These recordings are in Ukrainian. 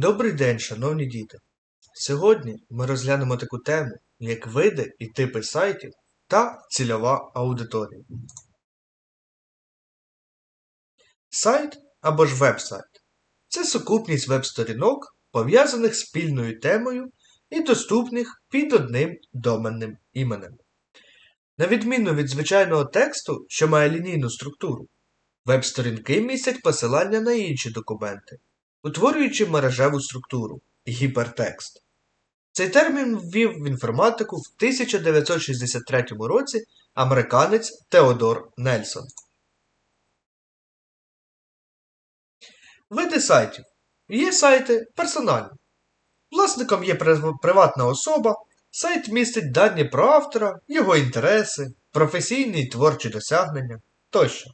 Добрий день, шановні діти! Сьогодні ми розглянемо таку тему, як види і типи сайтів та цільова аудиторія. Сайт або ж веб-сайт це сукупність веб-сторінок, пов'язаних спільною темою і доступних під одним доменним іменем. На відміну від звичайного тексту, що має лінійну структуру, веб-сторінки містять посилання на інші документи утворюючи мережеву структуру гіпертекст. Цей термін ввів в інформатику в 1963 році американець Теодор Нельсон. Види сайтів. Є сайти персональні. Власником є приватна особа. Сайт містить дані про автора, його інтереси, професійні й творчі досягнення тощо.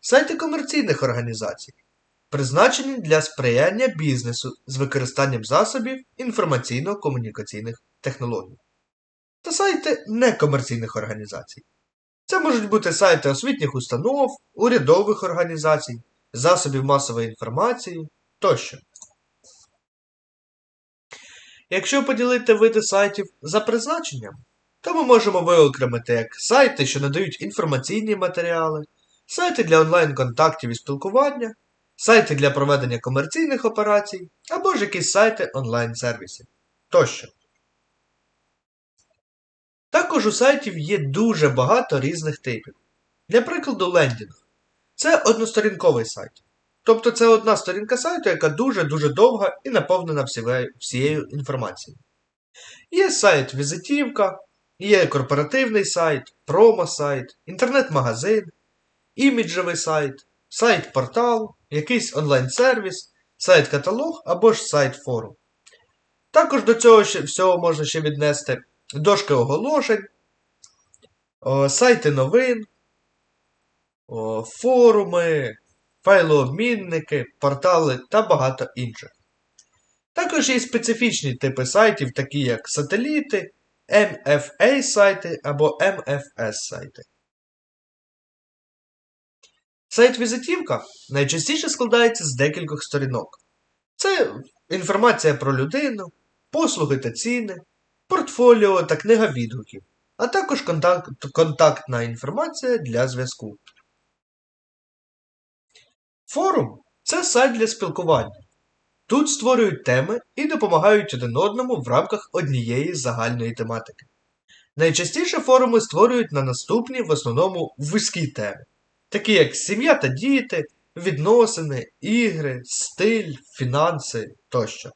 Сайти комерційних організацій призначені для сприяння бізнесу з використанням засобів інформаційно-комунікаційних технологій. Та сайти некомерційних організацій. Це можуть бути сайти освітніх установ, урядових організацій, засобів масової інформації тощо. Якщо поділити види сайтів за призначенням, то ми можемо виокремити як сайти, що надають інформаційні матеріали, сайти для онлайн-контактів і спілкування, сайти для проведення комерційних операцій або ж якісь сайти онлайн-сервісів тощо. Також у сайтів є дуже багато різних типів. Для прикладу, лендінг. Це односторінковий сайт. Тобто це одна сторінка сайту, яка дуже-дуже довга і наповнена всією інформацією. Є сайт-візитівка, є корпоративний сайт, промо-сайт, інтернет-магазин, іміджевий сайт, сайт-портал, якийсь онлайн-сервіс, сайт-каталог або ж сайт-форум. Також до цього всього можна ще віднести дошки оголошень, сайти новин, форуми, файлообмінники, портали та багато інших. Також є специфічні типи сайтів, такі як сателіти, MFA сайти або MFS сайти. Сайт-візитівка найчастіше складається з декількох сторінок. Це інформація про людину, послуги та ціни, портфоліо та книга відгуків, а також контакт, контактна інформація для зв'язку. Форум це сайт для спілкування. Тут створюють теми і допомагають один одному в рамках однієї загальної тематики. Найчастіше форуми створюють на наступні в основному вузькі теми такі як сім'я та діти, відносини, ігри, стиль, фінанси тощо.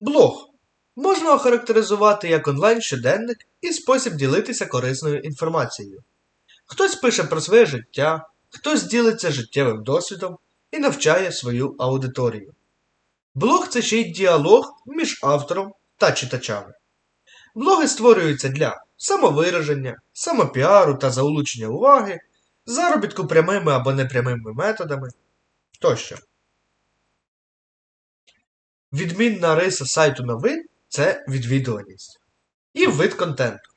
Блог можна охарактеризувати як онлайн-щоденник і спосіб ділитися корисною інформацією. Хтось пише про своє життя, хтось ділиться життєвим досвідом і навчає свою аудиторію. Блог це ще й діалог між автором та читачами. Блоги створюються для самовираження, самопіару та залучення уваги, заробітку прямими або непрямими методами тощо. Відмінна риса сайту новин це відвідуваність. І вид контенту.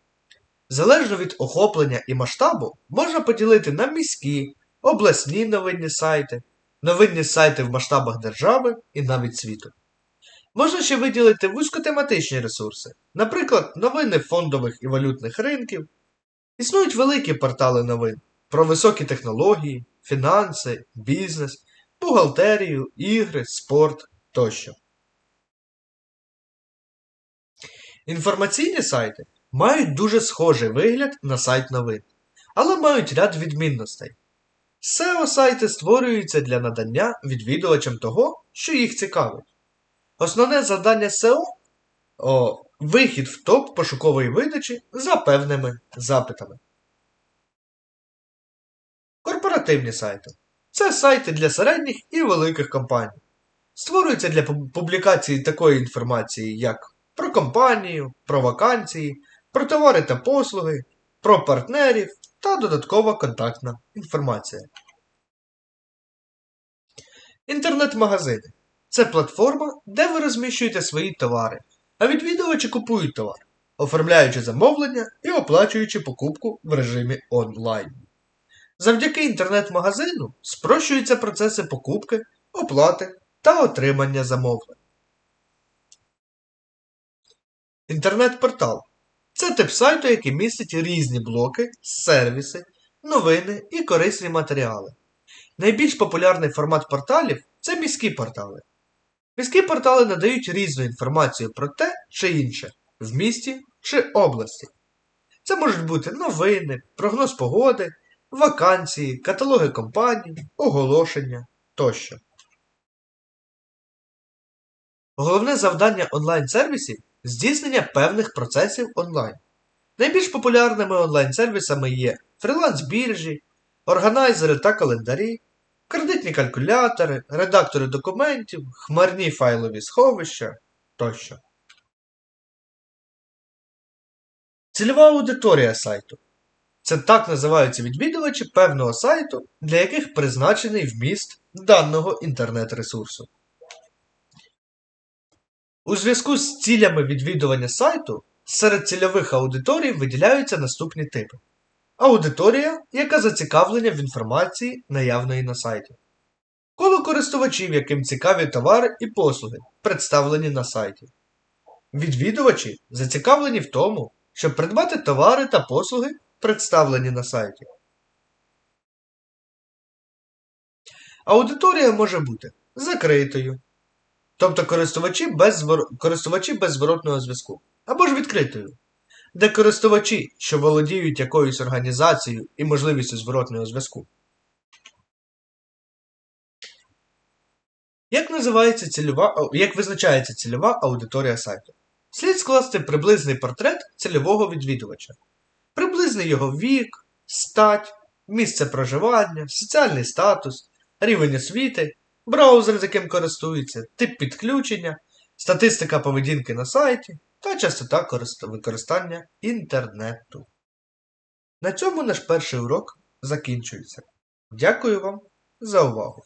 Залежно від охоплення і масштабу, можна поділити на міські, обласні новинні сайти, новинні сайти в масштабах держави і навіть світу. Можна ще виділити вузькотематичні ресурси, наприклад, новини фондових і валютних ринків. Існують великі портали новин про високі технології, фінанси, бізнес, бухгалтерію, ігри, спорт тощо. Інформаційні сайти мають дуже схожий вигляд на сайт новин, але мають ряд відмінностей. SEO сайти створюються для надання відвідувачам того, що їх цікавить. Основне завдання SEO о, вихід в топ пошукової видачі за певними запитами. Корпоративні сайти. Це сайти для середніх і великих компаній. Створюються для публікації такої інформації, як про компанію, про вакансії, про товари та послуги, про партнерів та додаткова контактна інформація. Інтернет-магазини. Це платформа, де ви розміщуєте свої товари, а відвідувачі купують товар, оформляючи замовлення і оплачуючи покупку в режимі онлайн. Завдяки інтернет-магазину спрощуються процеси покупки, оплати та отримання замовлень. Інтернет-портал це тип сайту, який містить різні блоки, сервіси, новини і корисні матеріали. Найбільш популярний формат порталів це міські портали. Міські портали надають різну інформацію про те чи інше в місті чи області. Це можуть бути новини, прогноз погоди, вакансії, каталоги компаній, оголошення тощо. Головне завдання онлайн-сервісів здійснення певних процесів онлайн. Найбільш популярними онлайн-сервісами є фріланс-біржі, органайзери та календарі, кредитні калькулятори, редактори документів, хмарні файлові сховища тощо. Цільова аудиторія сайту. Це так називаються відвідувачі певного сайту, для яких призначений вміст даного інтернет-ресурсу. У зв'язку з цілями відвідування сайту серед цільових аудиторій виділяються наступні типи. Аудиторія, яка зацікавлена в інформації, наявної на сайті. Коло користувачів, яким цікаві товари і послуги, представлені на сайті. Відвідувачі зацікавлені в тому, щоб придбати товари та послуги, представлені на сайті. Аудиторія може бути закритою, тобто користувачі без, користувачі без зворотного зв'язку, або ж відкритою, де користувачі, що володіють якоюсь організацією і можливістю зворотного зв'язку. Як називається цільова, як визначається цільова аудиторія сайту? Слід скласти приблизний портрет цільового відвідувача, приблизний його вік, стать, місце проживання, соціальний статус, рівень освіти, браузер, з яким користується, тип підключення, статистика поведінки на сайті та частота використання інтернету. На цьому наш перший урок закінчується. Дякую вам за увагу!